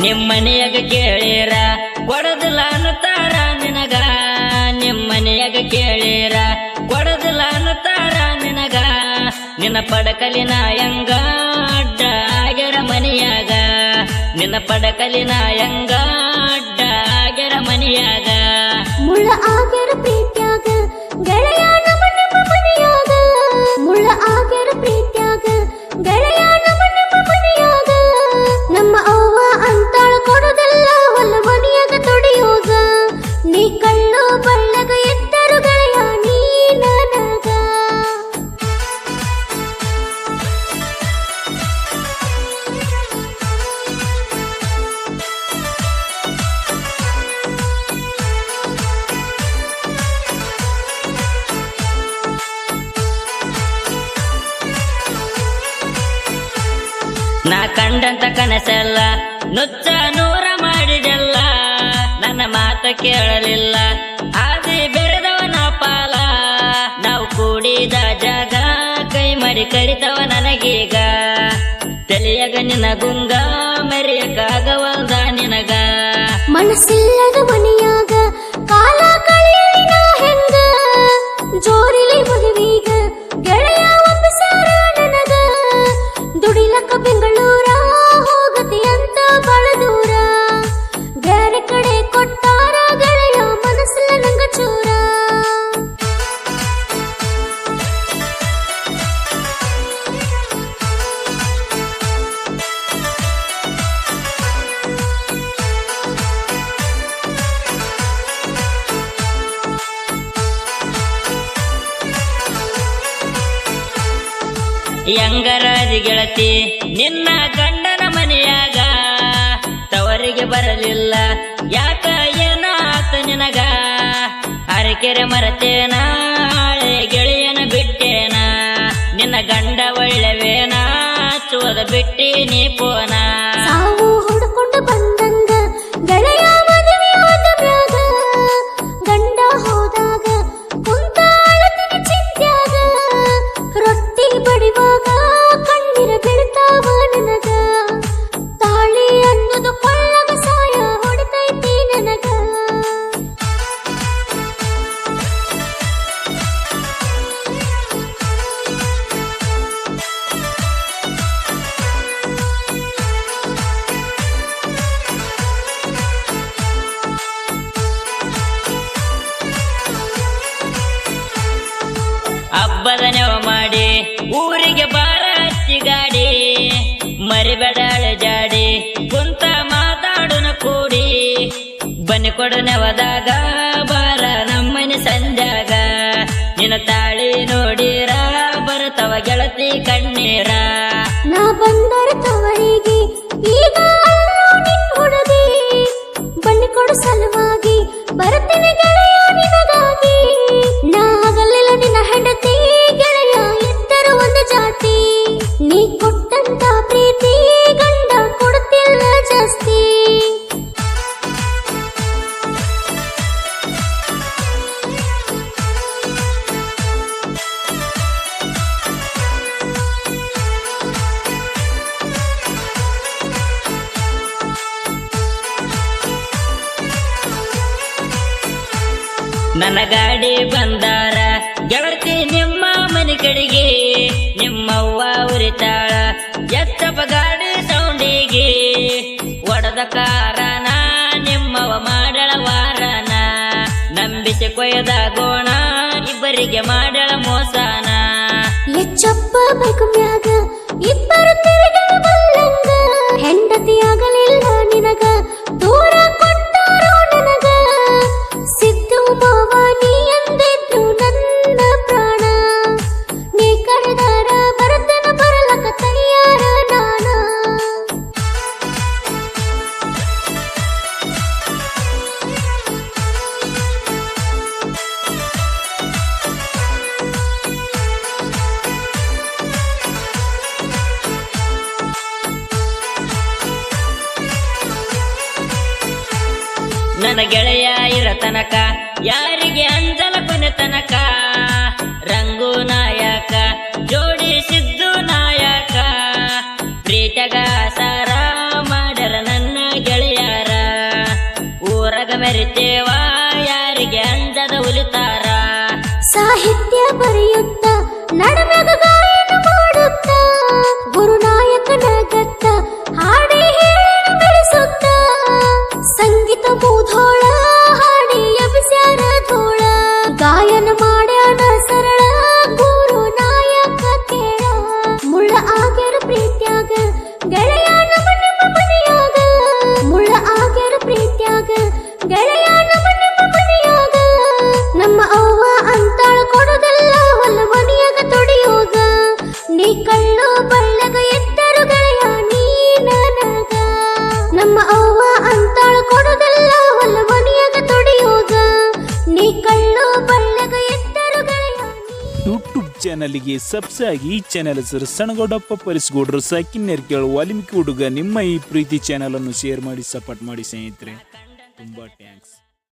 ನಿಮ್ಮನೆಯಾಗ ಕೇಳಿರ, ಕೊಡದಿಲ್ಲ ತಾರಾ ನಿನಗ? ನಿಮ್ಮನೆಯಾಗ ಕೇಳಿರ, ಕೊಡದಿಲ್ಲ ತಾರಾ ನಿನಗ? ನಿನ್ನ ಪಡಕಲಿನ ಯಂಗ ಅಡ್ಡ ಆಗ್ಯಾರ ಮನೆಯಾಗ? ನಿನ್ನ ಪಡಕಲಿನ ಯಂಗ ಅಡ್ಡ ಆಗ್ಯಾರ ಮನೆಯಾಗ? ಮುಳ್ಳ ಆಗ್ಯಾರ ನಾ ಕಂಡಂತ ಕನಸೆಲ್ಲ ನುಚ್ಚ ನೂರ ಮಾಡಿದೆಲ್ಲ, ನನ್ನ ಮಾತ ಕೇಳಲಿಲ್ಲ. ಆದಿ ಬೆರೆದವನ ಪಾಲ, ನಾವು ಕೂಡಿದ ಜಾಗ, ಕೈ ಮಾಡಿ ಕರಿತವ ನನಗೀಗ. ತಲೆಯಾಗ ನಿನ್ನ ಗುಂಗ ಮೆರೆಯಕ್ಕಾಗವಲ್ದ ನಿನಗ. ಮನಸ್ಸಿಲ್ಲದ ಮನೆಯಾಗ ಯಂಗರಾಜಿ ಗೆಳತಿ, ನಿನ್ನ ಗಂಡನ ಮನೆಯಾಗ ತವರಿಗೆ ಬರಲಿಲ್ಲ. ಯಾಕ ಏನ ಆತ ನಿನಗ? ಅರಕೆರೆ ಮರತೇನ ಗೆಳೆಯನ ಬಿಟ್ಟೇನ? ನಿನ್ನ ಗಂಡ ಒಳ್ಳೆವೇನಾ, ಚೋದ ಬಿಟ್ಟಿ ನೀ ಪೋನ? ಕೊಡು ನೆವದಾಗ ಬಾರ ನಮ್ಮನೆ ಸಂಜಾಗ ನಿನ್ನ ತಾಳಿ ನೋಡಿರ ಬರುತ್ತವ ಗೆಳತಿ ಕಣ್ಣೀರ. ನನ್ನ ಗಾಡಿ ಬಂದಾರ. ಗೆಳತಿ ನಿಮ್ಮ ಮನೆ ಕಡೆಗೆ, ನಿಮ್ಮವ್ವ ಉರಿತಾಳ. ಎತ್ತಪ್ಪ ಗಾಡಿ ಸೌಂಡಿಗೆ, ಒಡದ ಕಾರಣ ನಿಮ್ಮವ ಮಾಡಳ ವಾರನ. ನಂಬಿಸಿ ಕೊಯ್ಯದ ಗೋಣ, ಇಬ್ಬರಿಗೆ ಮಾಡಳ ಮೋಸನ. ಎಚ್ಚಪ್ಪ ಬೈಕು ಮ್ಯಾಗ ಇಬ್ಬರು ತಿರುಗಲ ನನ್ನ ಗೆಳೆಯ ಇರ ತನಕ, ಯಾರಿಗೆ ಅಂಜಲ ಕೊನೆ ತನಕ? ರಂಗು ನಾಯಕ ಜೋಡಿಸಿದ್ದು ನಾಯಕ. ಪ್ರೀತಗ ಸಾರ ಮಾಡರ ನನ್ನ ಗೆಳೆಯರ. ಊರಗ ಮೆರಿತೇವ, ಯಾರಿಗೆ ಅಂಜದ ಉಲಿತಾರ? ಸಾಹಿತ್ಯ ಬರೆಯುತ್ತ ನಡುವೆ ಕಳ್ಳು ಬಳ್ಳಗ ಎತ್ತರು ಗೆಳೆಯ ನೀ ನನಗ ನಮ್ಮ ಅವ್ವ ಅಂತಾಳು ಕೊಡೋದಲ್ಲ, ಹೊಲ ಮನೆಯಾಗ ತೊಡಿಯೋಗ ನೀ ಕಣ್ಣು ಬಳ್ಳಗ ಎತ್ತರು ಗೆಳೆಯ ಯೂಟ್ಯೂಬ್ ಚಾನಲ್ಗೆ ಸಬ್ಸ್ ಆಗಿ ಈ ಚಾನೆಲ್ ಹೆಸರು ಸಣ್ಣಗೌಡಪ್ಪ ಪರಿಸ್ಗೌಡ್ರು ಸಾಕಿನ್ನೇರ್ ಕೇಳು ವಾಲ್ಮೀಕಿ ಹುಡುಗ ನಿಮ್ಮ ಈ ಪ್ರೀತಿ ಚಾನಲನ್ನು ಶೇರ್ ಮಾಡಿ, ಸಪೋರ್ಟ್ ಮಾಡಿ ಸ್ನೇಹಿತರೆ. ತುಂಬಾ ಥ್ಯಾಂಕ್ಸ್